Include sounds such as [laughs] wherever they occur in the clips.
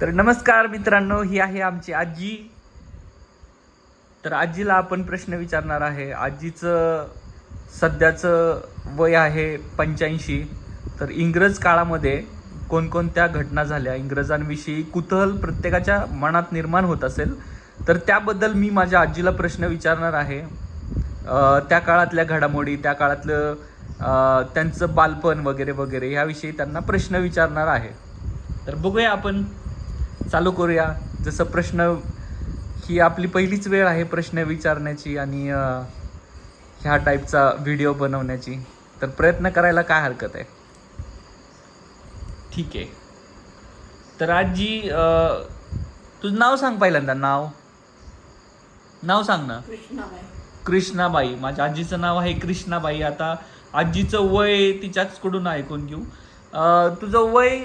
तर नमस्कार मित्रांनो ही आहे आमची आजी. तर आजीला आपण प्रश्न विचारणार आहे. आजीचं सध्याचं वय आहे पंच्याऐंशी. तर इंग्रज काळामध्ये कोणकोणत्या घटना झाल्या? इंग्रजांविषयी कुतूहल प्रत्येकाच्या मनात निर्माण होत असेल. तर त्याबद्दल मी माझ्या आजीला प्रश्न विचारणार आहे. त्या काळातल्या घडामोडी त्या काळातलं त्यांचं बालपण वगैरे वगैरे ह्याविषयी त्यांना प्रश्न विचारणार आहे. तर बघूया आपण चालू करूया. जसं प्रश्न ही आपली पहिलीच वेळ आहे प्रश्न विचारण्याची आणि ह्या टाईपचा व्हिडिओ बनवण्याची. तर प्रयत्न करायला काय हरकत आहे? ठीक आहे. तर आजी तुझं नाव सांग पहिल्यांदा नाव. नाव सांग ना. कृष्णाबाई. माझ्या आजीचं नाव आहे कृष्णाबाई. आता आजीचं वय तिच्याच कडून ऐकून घेऊ. तुझं वय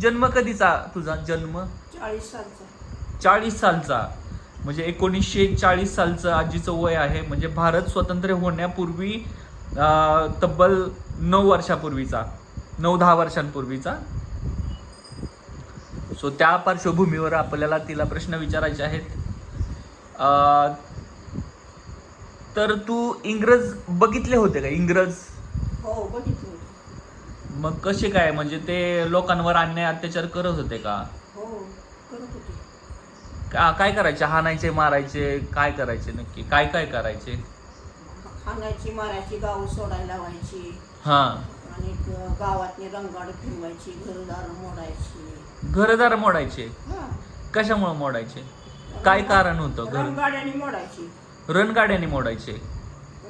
जन्म कधीचा तुझा? जन्म? चाळीस सालचा. चाळीस सालचा. म्हणजे एकोणीसशे चाळीस सालचं आजीचं वय आहे. म्हणजे भारत स्वतंत्र होण्यापूर्वी तब्बल नऊ वर्षापूर्वीचा. नऊ दहा वर्षांपूर्वीचा. सो त्या पार्श्वभूमीवर आपल्याला तिला प्रश्न विचारायचे आहेत. तर तू इंग्रज बघितले होते का? इंग्रज? हो बघितलं. मग कसे काय? म्हणजे ते लोकांवर अन्याय अत्याचार करत होते का? हो करत होते. का काय करायचे? हाणायचे मारायचे? काय करायचे नक्की? काय काय करायचे? हाणायची मारायची गाव सोडायला लावायची. हा. आणि गावातली रंगाड फिरवायची घरदार मोडायची. घरदार मोडायचे? हा. कशामुळे मोडायचे? काय कारण होतं घर? रंगाड्याने मोडायची. रणगाड्याने मोडायचे?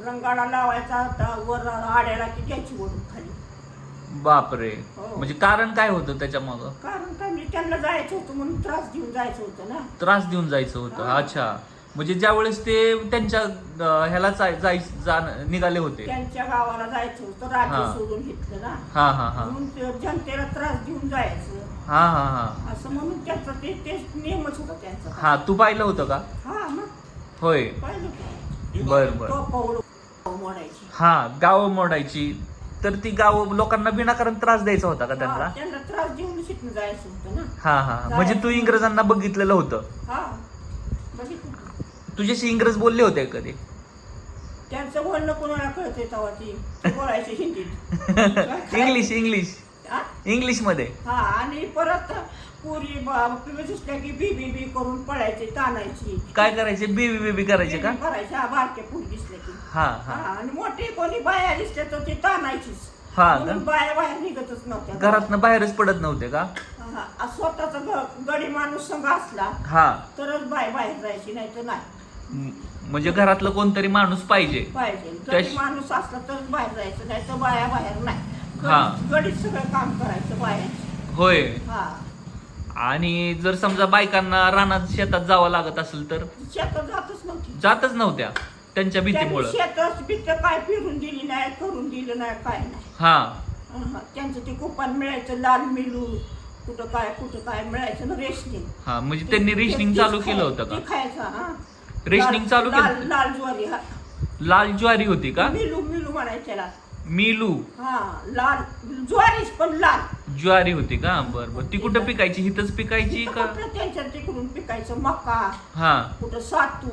रंगाडा लावायचा आता वर आड्याला की घ्यायची ओढून खाली. बापरे. हो. म्हणजे कारण काय होतं त्याच्या मग कारण काय मी त्यांना जायचं होतं म्हणून त्रास देऊन जायचं होतं ना. त्रास देऊन जायचं होतं. हा. अच्छा. म्हणजे ज्या वेळेस ते त्यांच्या अं, ह्याला जाय जाय- जाण- निघाले होते. त्यांच्या गावाला जायचं होतं हा. राज्य सोडून घेतलं ना. हा हा हा. म्हणून ते जनतेला त्रास देऊन जायचं. हा हा हा. असं म्हणून त्याचं ते ते नियमच होता त्यांचा. हा तू पाहिलं होतं का? हा मग. होय. पाहिलं का? बर बर. तो पाऊल हा गाव मोडायची. तर ती गाव लोकांना विनाकारण त्रास द्यायचा होता का त्यांना? हा, त्यांना त्रास देऊन शिकणं जायचं होतं ना. हा हा. म्हणजे तू इंग्रजांना बघितलेलं होतं? हा बघितलं तुझ्याशी इंग्रज बोलले होते का कधी? त्यांचं बोलणं कोणाला तेव्हा ती. ते बोलायचे हिंदीत. [laughs] इंग्लिश इंग्लिश हा? इंग्लिशमध्ये? हा आणि परत पुरी दिसल्या की बी बी बी करून पळायचे ताणायची काय करायचे? बेबी बेबी करायचे का? करायचे हा बारके फुल दिसले की. हा हा. हा आणि मोठी कोणी बाया दिसल्या तर ती ताणायचीच हा का? म्हणून बाया बाहेर निघतच नव्हत्या. घरातनं बाहेरच पडत नव्हते का? हा, स्वतःचा गडी माणूस संघ असला हा. तरच बाय बाहेर जायची नाही तर नाही. म- म्हणजे घरातलं कोणतरी माणूस पाहिजे. पाहिजे. त्याश- माणूस असला तरच बाहेर जायचं नाही तर बाया बाहेर नाही. हा. गडीत- गडीत सगळं काम करायचं बायांचं होय. हा. आणि जर समजा बायकांना रानात शेतात जावं लागत असेल तर? शेतात जातच नव्हती. जातच नव्हत्या त्यांच्या त्यांनी भीतीमुळं. शेतात बित काय फिरून दिली नाही करून दिलं नाही काय नाही. हा. हा, त्यांचं ते कुपान मिळायचं लाल मिलू कुठं काय कुठं काय मिळायचं ना रेशनिंग. हा म्हणजे त्यांनी रेशनिंग चालू केलं होतं का? खायचं हा. रेशनिंग लाल- चालू लाल केलं लाल ज्वारी हा. लाल ज्वारी होती का? मिलू मिलू म्हणायचं त्याला. मिलू. हा लाल ज्वारीच पण लाल. ज्वारी होती का? बर बर. ती कुठं पिकायची? हिथच पिकायची का? कुठं त्यांच्या तिकडून पिकायचं मका हा. कुठं सातू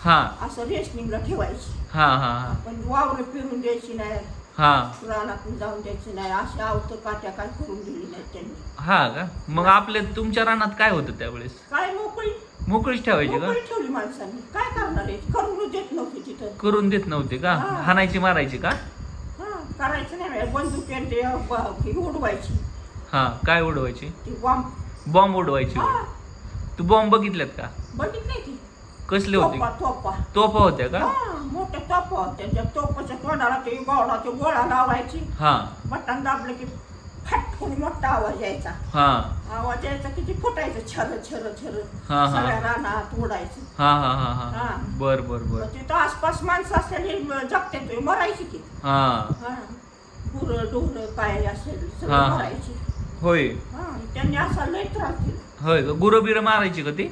हा. असं रेशनिंगला ठेवायची. हा हा हा. पण वावर फिरून द्यायची नाही. हा. जाऊन द्यायची नाही. अशी आवत काट्या काय करून दिली नाही त्यांनी. हा का? मग आपल्या तुमच्या रानात काय होतं त्यावेळेस? काय मोकळी? मोकळीच ठेवायची का? मोकळी ठेवली माणसांनी. काय करणार आहे? करून देत नव्हती तिथं. करून देत नव्हते का? हा. हाणायची मारायची का? हा करायचं नाही बंदूक उडवायची. हा काय उडवायची? ती बॉम्ब बॉम्ब उडवायची. हा. तू बॉम्ब बघितल्यात का? कसले होते? तोपा तोपा तोफा होत्या का? हा मोठ्या तोपा होत्या. त्या तोपाच्या तोंडाला ते गोळा ते गोळा लावायची. हा. बटन दाबलं की मोठा आवाज यायचा. हा. आवाज यायचा की ते फुटायचं छर छर छर. हा, हा. सगळ्या रानात उडायचं. हा हा हा हा. हा. बर बर बर. तिथं आसपास माणसं असलेली जगते तुम्ही मरायची की. हा. हा. गुरं डोरं काय असेल हा. सगळं मरायची. होय. हा त्यांनी असा लय त्रास दिला. होय का गुरं बिरं मारायची का ती?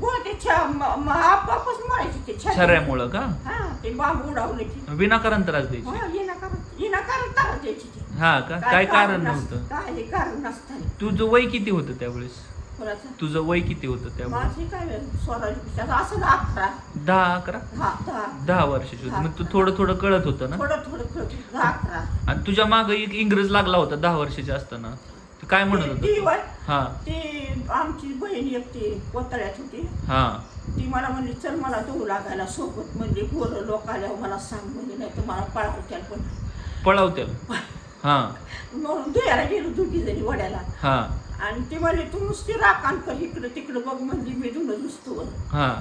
गोळ ते छ- म- म- आपापच मरायची ते छऱ्या. छऱ्यामुळं का? हा ते बांब उडावले की विनाकारण त्रास द्यायची. हा येणाकारण येणाकारण त्रास द्यायची ती. हा का? काय कारण नस- नव्हतं? काय कारण नसतं तुझं वय किती होतं त्यावेळेस? कोणाचं? तुझं वय किती होतं त्यामुळे माझी काय स्वराज असं ना अकरा. दहा अकरा? हा दहा. दहा वर्षाची होती. मग तू थोडं थोडं कळत होतं ना? थोडं थोडं थोडं दहा अकरा. आणि तुझ्या माग एक इंग्रज लागला होता दहा वर्षाची असताना. काय म्हणत होत ती वय हा. ती आमची बहीण एक ती कोतळ्यात होती. हा. ती मला म्हणली चल मला देऊ लागायला सोबत म्हणली पोरं लोक आल्यावर मला सांग म्हणजे नाही तर मला पळावत्याल पण. पळावत्याल? हा. म्हणून धुयाला गेलो दुखी जणी वड्याला. हा. आणि ती म्हणली तू नुसती राखान कर इकडं तिकडं बघ म्हणली मी धुणं दुसतो हा.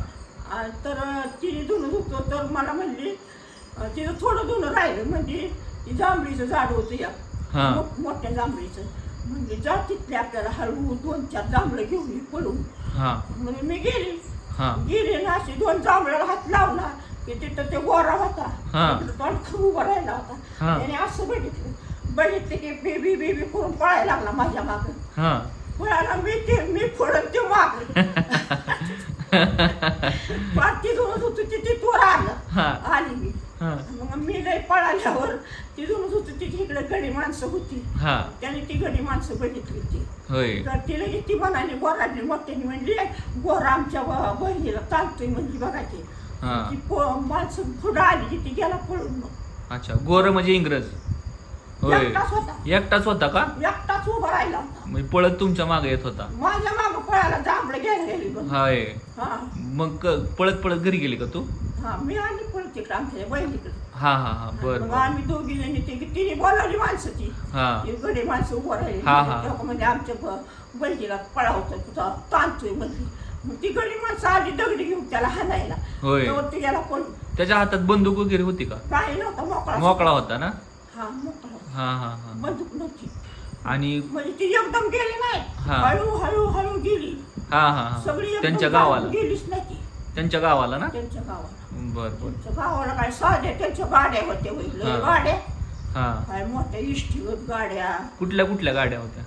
तर तिने धुणं धुतो तर मला म्हणली अं, तिचं थोडं धुणं राहिलं म्हणजे ती जांभळीचं झाड होतं या हा. मो- मोठ्या जांभळीचं. म्हणजे जा तिथले आपल्याला हळू दोन चार जांभळं घेऊन ये पळून. हा. म्हणजे मी गेली. हा. गेली ना अशी दोन जांभळ्याला हात लावला की तिथं ते गोरा होता. हा. तोंड खरू उभा राहिला होता. हा. त्याने असं बघितलं. बघितलं की बेबी बेबी करून पळायला लागला माझ्या मागं. हा. पळायला मी ते मी फोडन ते माग. [laughs] पाठी धुणत होती ती तिथवर आलं. हा. आली मी. हा. मग मी लय पळाल्यावर ती होती तिथे इकडे गडी माणसं होती. हा. त्याने ती गडी माणसं बघितली होती. होय. तर तिला ती म्हणाली गोराडली मोठ्याने म्हणली गोरा आमच्या ब- बहिणीला चालतोय म्हणजे बघा ते. हा. ती प- माणसं पुढं आली की ती गेला पळून मग. अच्छा गोर म्हणजे इंग्रज. होय. एकटाच होता. एकटाच होता का? एकटाच उभा राहिला होता. म्हणजे पळत तुमच्या मागे येत होता. माझ्या मागं पळायला जांभळं घ्यायला गेली बघ. हाय. हा. मग क- पळत पळत घरी गेली का तू? हा मी आली पळत तिकडे आमच्या बहिणीकडे. हा हा हा बर मग आम्ही दोघी जणी ती तिने बोलावली माणसं ती हा ती गडी माणसं उभं राहिली हा, हा. तेव्हा म्हणजे आमच्या ब- बहिणीला पळावतो तुझा ताणतोय म्हणली मग ती गडी माणसं आली दगडी घेऊन त्याला हाणायला. होय. तेव्हा ती गेला कोण त्याच्या हातात बंदूक वगैरे होती का? काही नव्हता मोकळा मोकळा होता ना? हा मोकळा होता. हा हा हा. बंदूक नव्हती. आणि म्हणजे ती एकदम गेली नाही. हा. हळू हळू हळू गेली. हा हा हा. सगळी एकदम त्यांच्या गावाला? गेलीच नाही ती. त्यांच्या गावाला ना? त्यांच्या गावाला. बर बर. त्यांच्या गावाला काय त्यांच्या गाड्या होत्या वैल हा. गाड्या. हा. काय मोठ्या इष्टीवर गाड्या. कुठल्या कुठल्या गाड्या होत्या?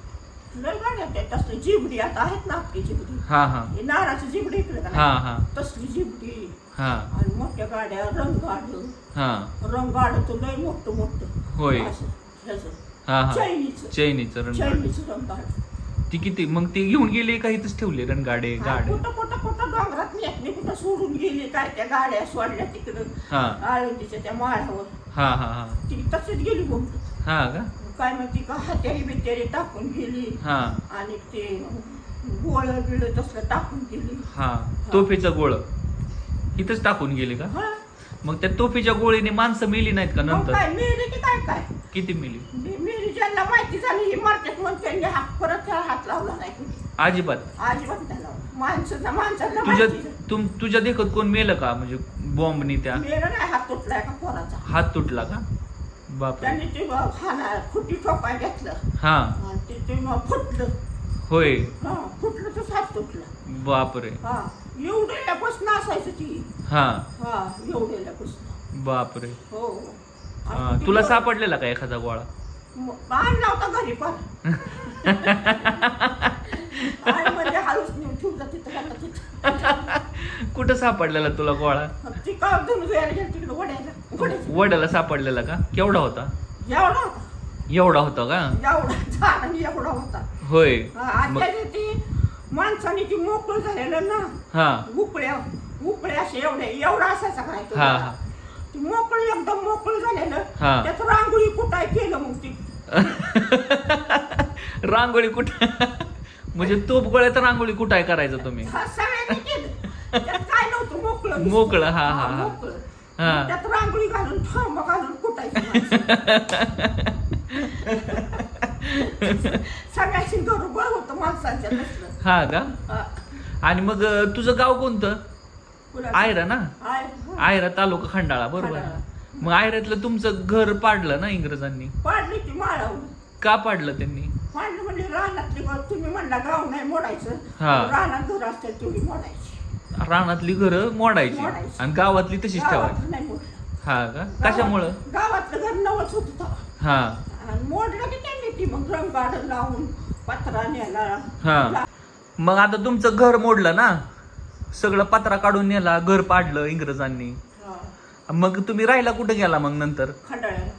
लय गाड्या तसली जिबडी आता आहेत ना आपली जिबडी. हा हा. हे नाराची जिबडी इकडे का हा नाही? हा तसली जिबडी. हा. आणि मोठ्या गाड्या रंगगाड हा. रंगगाड तो लय मोठं मोठं. होय. असं, ह्याचं. हा हा. चैनीचं. चैनीचं रणगाड चैनीचं रंगगाड ती किती? मग ती घेऊन गेली का इथंच ठेवले रणगाडे गाडे? कुठं कुठं कुठं? डोंगरात नेटली कुठं सोडून गेली? काय त्या गाड्या सोडल्या तिकडं? हा. आळंदीच्या त्या माळावर. हा हा हा. ती तशीच गेली बघ. हा का? काय म्हणते का हात्यारी बित्यारी टाकून गेली. हा. आणि ते गोळ बिळ तसलं टाकून गेली. हा. तोफीचं गोळ. इथंच टाकून गेली का? हा. मग त्या तोफीच्या गोळीने माणसं मेली नाहीत का मग नंतर? काय? मिळली की काय काय? किती मेली? मी- मिळली ज्यांना माहिती झाली ही मार्केट म्हणून त्यांनी हात परत हात लावला नाही. अजिबात? अजिबात नाही लावला. माणसाचा माणसाला तुझ्या माहिती तुम तुझ्या देखत कोण मेलं का? म्हणजे बॉम्बनी त्या? मेलं नाही हात तुटलाय का पोराचा? हात तुटला का? बापरे. त्यांनी ते खाना फुटी ठोकाय घेतलं. हा. आणि ते ते मग फुटलं. होय. हा फुटलं तर हात तुटला. बापरे. हा. एवढ्यापासून असायचं ती. हा. हा एवढ्यापासून. बापरे. हो. हा, तुला सापडलेला का एखादा गोळा? म- आणला होता घरी पण. [laughs] आणि म्हणजे हळूच नेऊन ठेवला तिथं घातला तिथं कुठं सापडलेला तुला गोळा? ती का धुणं धुवायला गेली तिकडे वड्याला. सापडलेला का? केवढा होता? एवढा होता. एवढा होता का? एवढा झाड आणि एवढा होता. होय. हा, मग- ती माणसाने ती मोकळं झालेलं ना हा. उकळ्या उकळ्या असे एवढे एवढा असायचा हा, वडा. ती मोकळं एकदम मोकळं झालेलं हा. त्यात रांगोळी कुठाय केलं मग ती [laughs] रांगोळी कुठं म्हणजे तोप गोळ्यात रांगोळी कुठाय करायचं तुम्ही हा, सगळ्यांनी केलं त्यात काय नव्हतं मोकळं नुसतं. मोकळं, हा, हा, हा. मोकळं. हा. त्यात रांगोळी घालून थांब घालून कुठायचं [laughs] सगळ्याची गरोबर होतं माणसांच्या तसलं हा का हा. आणि मग अं, तुझं गाव कोणतं कुणाचं? आयरा ना आय- आयरा तालुका खंडाळा बरोबर. मग आयऱ्यातलं तुमचं घर पाडलं ना इंग्रजांनी? पाडली ती माळावून का पाडलं त्यांनी? पाडलं म्हणजे रानातली घर तुम्ही म्हणला गाव नाही मोडायचं. हा. रानात घर असते तेवढी मोडायची. रानातली घरं मोडायची. मोडायची. आणि गावातली तशीच ठेवायची. गावातलं नाही मोडलं हा का? कशामुळं? गावात- गावातलं घर नवच होत. हा. आणि मोडलं की त्यांनी ती मग रंगाड लावून पत्रा नेला. हा. मग आता तुमचं घर मोडलं ना? सगळं पत्रा काढून नेला घर पाडलं इंग्रजांनी. मग तुम्ही राहायला कुठे गेला मग नंतर? खंडाळ्याला.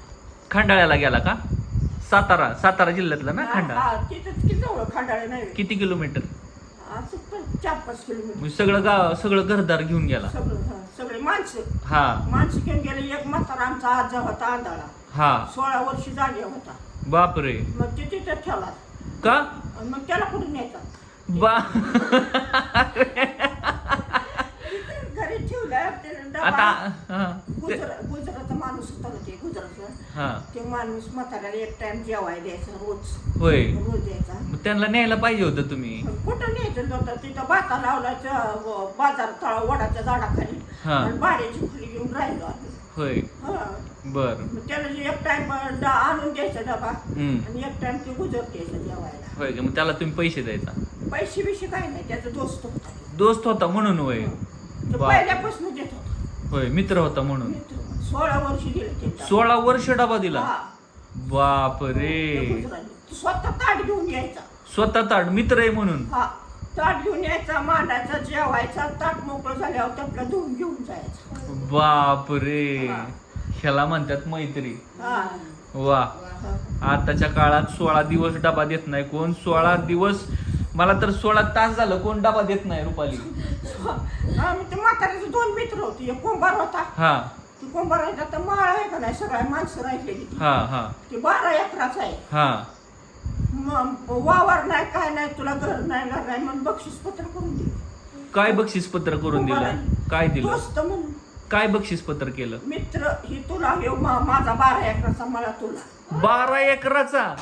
खंडाळ्याला गेला का? सातारा सातारा जिल्ह्यातलं ना खंडाळा? खंडाळा नाही. किती किलोमीटर? असं पण चार पाच किलोमीटर. सगळं गाव सगळं घरदार घेऊन गेला. सगळं हा, माणसं. हा. माणसं घेऊन गेले एक म्हातारा आमचा आजा होता आंधळा हा. सोळा वर्षी जागे होता. बापरे. मग ते तिथे ठेवला. का? मग त्याला कुठून न्यायचा? बा [laughs] आता डबा हा. ते- गुजर गुजराचा माणूस होता ना ते गुजरातला. हा. ते माणूस म्हाताऱ्याला एक टाइम जेवाय द्यायचा रोज. होय. रोज द्यायचा. मग त्यांना न्यायला पाहिजे होतं तुम्ही. कुठं न्यायचं नव्हतं तिथं बाता लावला बाजार तळा वडाच्या झाडाखाली. हा. आणि भाड्याची खुली घेऊन राहिलो आम्ही. होय. हा. बर. त्याला जे एक टाइम आणून द्यायचा डबा आणि एक टाइम ते गुजर द्यायचं जेवायला. होय का? मग त्याला तुम्ही पैसे द्यायचा. पैसे बिशे काही नाही त्याचा दोस्त होता. दोस्त होता म्हणून होय. तो बा- पहिल्यापासून देत होता. होय मित्र होता म्हणून. मित्र. सोळा वर्ष दिले ते सोळा वर्ष डबा दिला? हा. बाप ते रे गुजराती. स्वतः ताट घेऊन यायचा. स्वतः ताट मित्र आहे म्हणून. हा ताट घेऊन यायचा मांडायचा जेवायचा ताट मोकळं झाल्यावर त्यातला धुवून घेऊन जायचं. बाप रे हा. ह्याला म्हणतात मैत्री. हा. वा. हा. आताच्या काळात सोळा दिवस डबा देत नाही कोण? सोळा दिवस मला तर सोळा तास झालं कोण डबा देत नाही रुपाली. हा, मग ते म्हाताऱ्याचे दोन मित्र होते एक कोंबार होता. हा. ती कोंबार आहे तर माळ आहे का नाही सगळ्या माणसं राहिलेली ती. हा हा. ती बारा एकराचा आहे. हा. मग वावर नाही काय नाही तुला घर नाही घर नाही म्हणून बक्षीस पत्र करून दिलं. काय बक्षीस पत्र करून दिलं? काय दिलं? दोस्त म्हणून. काय बक्षीस पत्र केलं? मित्र ही तुला हे मा- माझा बारा एकराचा मला तुला. बारा एकराचा?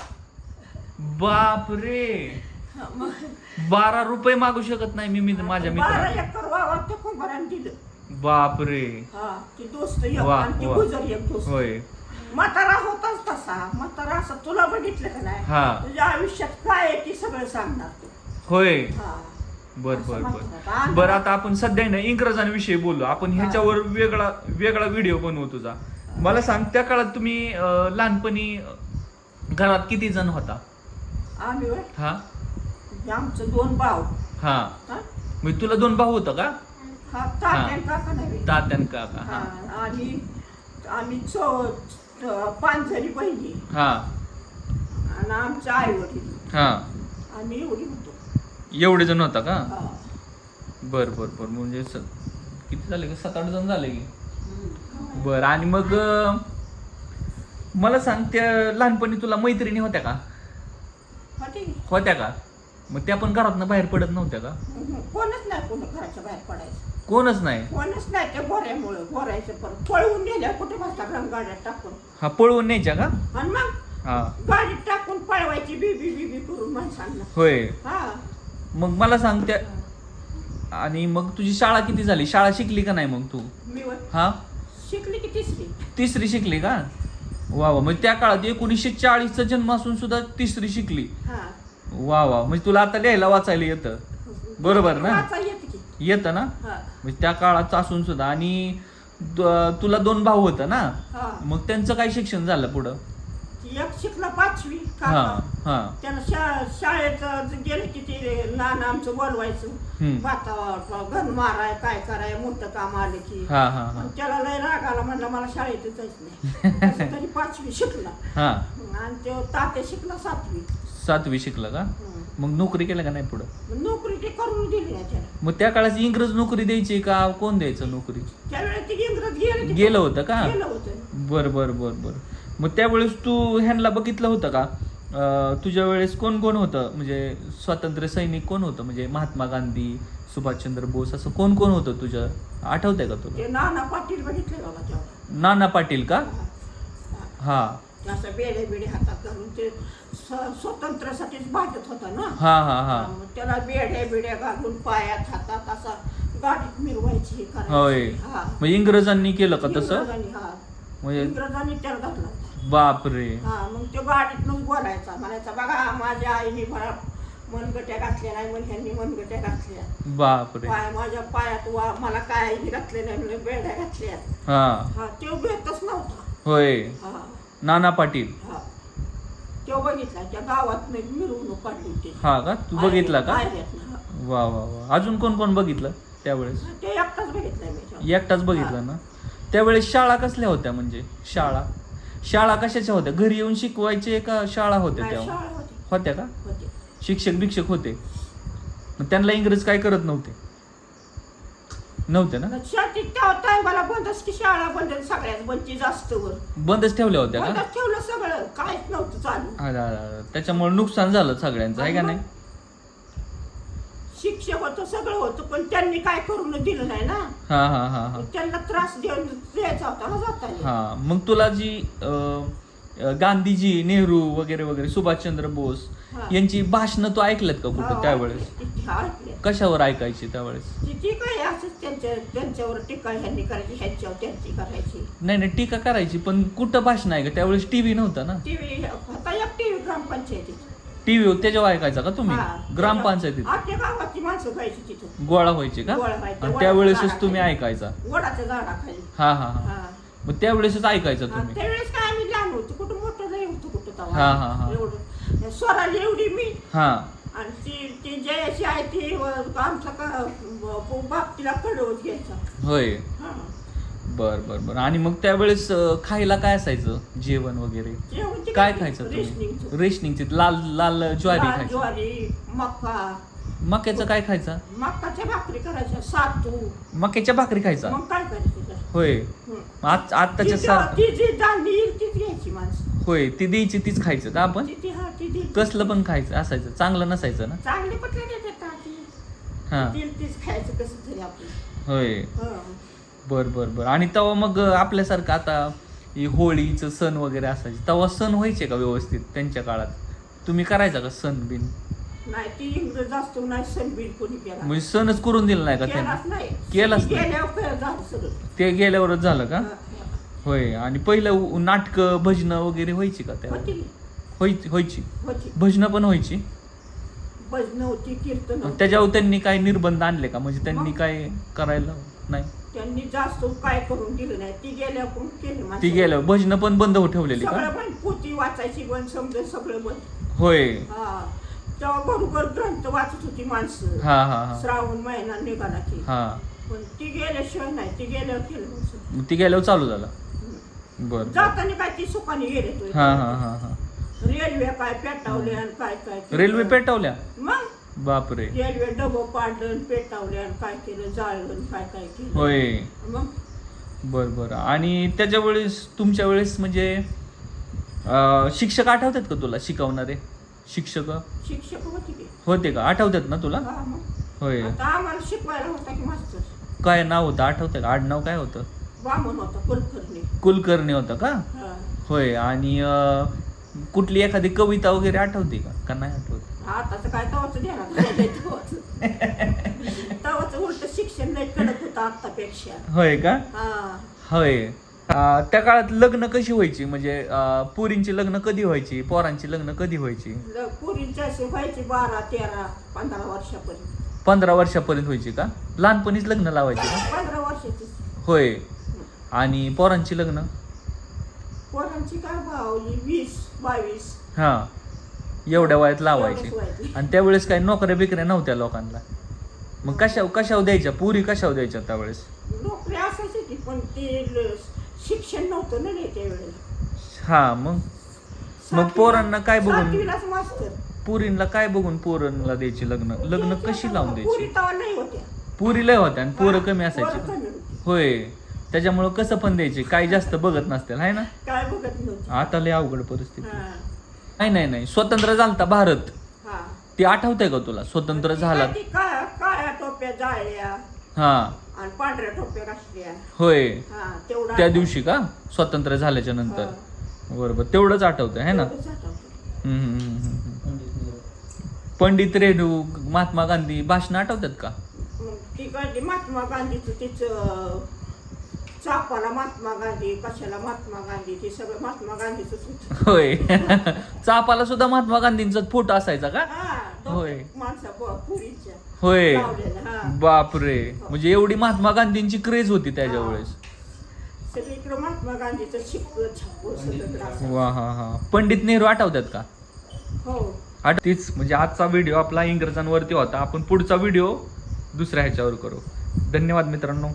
बाप रे बारा रुपये मागू शकत नाही मी मी माझ्या बारा मित्राला. एकर वावर त्या कुंभाराने दिलं. बाप रे हा ते दोस्त एक वा, आणि ते वा. गुजर एक दोस्त. होय. म्हातारा होताच तसा. म्हातारा असं तुला बघितलं का नाही? हा. तुझ्या आयुष्यात काय आहे ते सगळं सांगणार तू. होय. हा. बर बर. बर. बर आता आपण सध्या ना इंग्रजांविषयी बोललो आपण ह्याच्यावर वेगळा वेगळा व्हिडिओ बनवू तुझा. मला सांग त्या काळात तुम्ही अं, लहानपणी अं, घरात किती जण होता? आम्ही होय, हा. हे आमचं दोन भाऊ. हा. हा? म्हणजे तुला दोन भाऊ होतं का? हा तात्यान काका नाही तात्यान काका हा. हा आणि आम्ही चौ पाच जणी बहिणी. हा. आणि आमचे आई वडील हा. आम्ही एवढी होतो. एवढे जण होता का? हा. बर बर बर. म्हणजे स- किती झाले का सात आठ जण झाले की? हम्म. बर आणि मग अं, मला सांग त्या लहानपणी तुला मैत्रिणी होत्या का? होती. की? होत्या का? मग त्या पण घरातनं बाहेर पडत नव्हत्या का. कोणच नाही कोण घराच्या बाहेर पडायचं. कोणच नाही? कोणच नाही त्या गोऱ्यामुळं गोऱ्याचं परत पळवून नेल्या कुठे बसता गाड्यात टाकून. हा पळवून न्यायच्या का? आणि मग हा. गाडीत टाकून पळवायची बीबी बीबी करून माणसांना होय. हा. मग मला सांग त्या आणि मग तुझी शाळा किती झाली? शाळा शिकली का नाही मग तू? मी हा? शिकली की तिसरी. तिसरी शिकली का? वा वा. म्हणजे त्या काळात एकोणीसशे चाळीसचा जन्म असून सुद्धा तिसरी शिकली. हा. वा वा. म्हणजे तुला आता लिहायला वाचायला येतं. बरोबर ना? वाचा येत की. येतं ना? हा. म्हणजे त्या काळात असून सुद्धा. आणि द- तुला दोन भाऊ होतं ना? हा. मग त्यांचं काय शिक्षण झालं पुढं? एक शिकला पाचवी हा काका. हा त्याला शा शाळेत गेले की ते लहान आमचं बोलवायचं. भाता घन माराय काय कराय मोठं काम आलं की. हा हा हा. त्याला लय राग आला. म्हणलं मला शाळेत जायचं नाही. [laughs] तरी पाचवी शिकला. हा. आणि तो तात्या शिकला सातवी. सातवी शिकलं का. मग नोकरी केलं का नाही पुढं? मग नोकरी ते करून दिली ना त्याला. मग त्या काळात इंग्रज नोकरी द्यायची का? कोण द्यायचं नोकरी? त्यावेळेस ते इंग्रज गेलं गेलं होतं का? गेलं होतं. बर बर बर बर. मग त्यावेळेस तू ह्यांना बघितलं होतं का? अं, तुझ्या वेळेस कोण कोण होतं? म्हणजे स्वातंत्र्य सैनिक कोण होतं? म्हणजे महात्मा गांधी सुभाषचंद्र बोस असं कोण कोण होतं तुझं आठवतंय का तुला? ते नाना पाटील बघितले बाबा तेव्हा. नाना पाटील का? हा. हा. ते असं बेडे बेडे हातात घालून ते स- स्वातंत्र्यासाठीच भाजत होता ना? हा हा हा. मग त्याला बेड्या बिड्या घालून पायात हातात असा गाडीत मिरवायची हे होय. करायची हा. मग इंग्रजांनी केलं का तसं? इंग्रजांनी हा. म्हणजे इंग्रजांनी त्याला घातला होता. बापरे. हा मग तो गाडीतूनच बोलायचा. म्हणायचा बघा माझ्या आईने मला मनगट्या घातल्या नाही मग ह्यांनी मनगट्या घातल्या. बापरे. पाय माझ्या पायात वा मला काय आईने घातले नाही म्हणजे बेड्या घातल्या हा. हा तो भेटच नव्हता. होय. हा. नाना पाटील. हा. तो बघितला त्या गावात मिरवणूक काढली होती हा का? तू बघितला का. वा वा वा. अजून कोण कोण बघितलं त्यावेळेस? ते एकटाच बघितलाय मी तो. एकटाच बघितलं ना? त्यावेळेस शाळा कसल्या होत्या म्हणजे? शाळा? शाळा कशाच्या होत्या? घरी येऊन शिकवायचे का शाळा होत्या नाही, तेव्हा? शाळा होती. होत्या का? होती. शिक्षक भिक्षक होते. मग त्यांना इंग्रज काय करत नव्हते? नव्हते ना शाळेत त्या टायमाला बंदच की शाळा बंद जास्त वर बंदच ठेवल्या होत्या का बंदच ठेवलं सगळं काहीच नव्हतं चालू अरे, अरे, अरे. त्याच्यामुळे नुकसान झालं सगळ्यांचं आहे का नाही शिक्षक होतं सगळं होतं पण त्यांनी काय करून दिलं नाही ना हा हा हा हा त्यांना त्रास देऊन द्यायचा होता ना हा मग तुला जी अं, अं, गांधीजी नेहरू वगैरे वगैरे सुभाषचंद्र बोस हा. यांची भाषणं तू ऐकल्यात का कुठं हा, त्यावेळेस ऐकले. ऐकले. कशावर ऐकायची त्यावेळेस काय त्यांच्या त्यांच्यावर टीका ह्यांनी करायची ह्यांच्यावर त्यांची करायची. नाही नाही टीका करायची पण कुठं भाषण आहे का त्यावेळेस टीव्ही नव्हता ना? टीव्ही आता एक टीव्ही टीव्ही त्याच्यावर ऐकायचा का तुम्ही? हा. ग्रामपंचायतीत. आख्या गावाची माणसं जायची तिथं. गोळा व्हायचे का? गोळा व्हायचे. आणि त्यावेळेसच. तुम्ही ऐकायचा. वडाच्या झाडाखाली हा हा हा. हा. मग त्यावेळेसच ऐकायचं हा, तुम्ही. त्यावेळेस काय आम्ही लहान होतो कुठं मोठं नाही होतो कुठं हा, हा, हा. तेव्हा एवढं. स्वराली एवढी मी हा. आणि ती ती जयाची आहे ती आमचा का बाप तिला कडवत घ्यायचा. होय. हा. बर बर बर. आणि मग त्यावेळेस अं, खायला काय असायचं? जेवण वगैरे? जेवण ते काय खायचं तुम्ही? रेशनिंगचं. रेशनिंगची लाल लाल ज्वारी खायची. ज्वारी मका. मक्याचं काय खायचं? मकाच्या भाकरी करायच्या सातू. मक्याच्या भाकरी खायचा? मग काय करायचं त्याला? होय. हं. आज आत्ताच्या ती सा ती जी धान्य येईल तीच घ्यायची माणसं. होय ती द्यायची तीच खायचं का आपण? ती ती कसलं पण खायचं असायचं. चांगलं नसायचं ना? चांगले पटले देतात ती हा. ती तीच खायचं कसं तरी होय. हं. बर बर बर. आणि तेव्हा मग आपल्यासारखं आता ही होळीचं सण वगैरे असायचे. तेव्हा सण व्हायचे का व्यवस्थित त्यांच्या काळात? तुम्ही करायचा का सण बिन? नाही ती इंग्रज असतो नाही सणबीर कोणी केला. म्हणजे सणच करून दिला नाही का केलाच त्यांनी? नाही. केलाच ती नाही. गेल्यावर काय झालं सगळं? ते गेल्यावरच झालं का? हं. होय. आणि पहिलं नाटक भजनं वगैरे व्हायची का त्या होती होती भजनं पण व्हायची भजन होती कीर्तन मग होती. त्याच्यावर त्यांनी काय निर्बंध आणले का? म्हणजे त्यांनी मग? काय करायला नाही? त्यांनी जास्त काय करून दिलं नाही. ती गेल्यावर पण केले ती. गेल्यावर भजनं पण बंद ठेवलेली सगळं का पण पोती वाचायची बंद समजा सगळं बंद. होय. हा. तेव्हा बरोबर ग्रंथ वाचत होती माणसं. हा हा हा. श्रावण महिना निघाला की. हा. पण ती गेल्याशिवाय नाही. ती गेल्यावर केलं माणसं. मग ती गेल्यावर चालू झालं. बर. जाताना काय ती सुखाने गेले हा हा हा हा. रेल्वे काय पेटावले आणि काय काय केलं. रेल्वे पेटवल्या? मग? बापरे. रेल्वे डबं पाडलं आणि पेटावले आणि काय केलं? जाळलं आणि काय काय केलं? होय. मग? बर बर. आणि त्याच्या वेळेस तुमच्या वेळेस म्हणजे अं, शिक्षक आठवतात का तुला शिकवणारे? शिक्षक? शिक्षक होते की. होते का? आठवतात ना तुला? हा मग. होय. आता आम्हाला शिकवायला होता की मास्तर काय नाव होतं? आठवतं का? आडनाव काय होतं? बामण होता कुलकर्णी. कुलकर्णी होतं का? हा. होय. आणि अं, कुठली एखादी कविता वगैरे आठवते का? का नाही आठवत? आताच काय तवाच ध्यानात तवाच उलट शिक्षण लय कडक होतं आतापेक्षा होय का? हा. होय. त्या काळात लग्न कशी व्हायची? म्हणजे पोरींची लग्न कधी व्हायची? पोरांची लग्न कधी व्हायची? ल- पोरींची अशी व्हायची बारा तेरा पंधरा वर्षापर्यंत. पंधरा वर्षापर्यंत व्हायची का? लहानपणीच लग्न लावायची का? पंधरा वर्षाची. होय. आणि पोरांची लग्न? पोरांची काय भावली? वीस. बावीस. हा. एवढ्या वयात लावायची. आणि त्यावेळेस काही नोकऱ्या बिकऱ्या नव्हत्या लोकांना. मग कशा कशावर द्यायच्या? पुरी कशावर द्यायच्या त्यावेळेस? नोकरी असायची पण ते ल- शिक्षण नव्हतं ना रे त्यावेळेला हा मग? मग पोरांना काय बघून सातवीलाच मास्तर. पुरींना काय बघून पोरांना द्यायची लग्न? लग्न कशी लावून पुरी द्यायची तवा नाही होत्या. पुरी लय होत्या आणि पोरं कमी असायची. होय. त्याच्यामुळं कसं पण द्यायचे? काही जास्त बघत नसतील हाय ना? काय बघत नव्हती. आता लय अवघड परिस्थिती. हा, नाही नाही नाही. स्वतंत्र झालता भारत. हा. ते आठवतंय का तुला? स्वतंत्र झाला. ती काय काळ्या टोप्या जाळल्या हा. आणि पांढऱ्या टोप्या घातल्या होय. हा तेवढा त्या दिवशी का? स्वतंत्र झाल्याच्यानंतर. बरोबर. तेवढंच आठवतंय है ना? हम्म, हम्म, हम्म, हम्म. पंडित रेणू महात्मा गांधी भाषण आठवतात का? ती गांधी महात्मा गांधीचं तिचं चापाला महात्मा गांधी कशाला महात्मा गांधी? ते सगळं महात्मा गांधीच होय. [laughs] चापाला सुद्धा महात्मा गांधींचा फोटो असायचा का? हा होय. माणसा पुरीच्या होय. लावलेलं, हा. बापरे. म्हणजे एवढी महात्मा गांधींची क्रेज होती त्याच्या हा. वेळेस. सगळीकडे महात्मा गांधीचं. वा हा हा. पंडित नेहरू आठवतात का? हो. आठ तीच म्हणजे आजचा व्हिडिओ आपला इंग्रजांवरती होता. आपण पुढचा व्हिडिओ दुसऱ्या ह्याच्यावर करू. धन्यवाद मित्रांनो.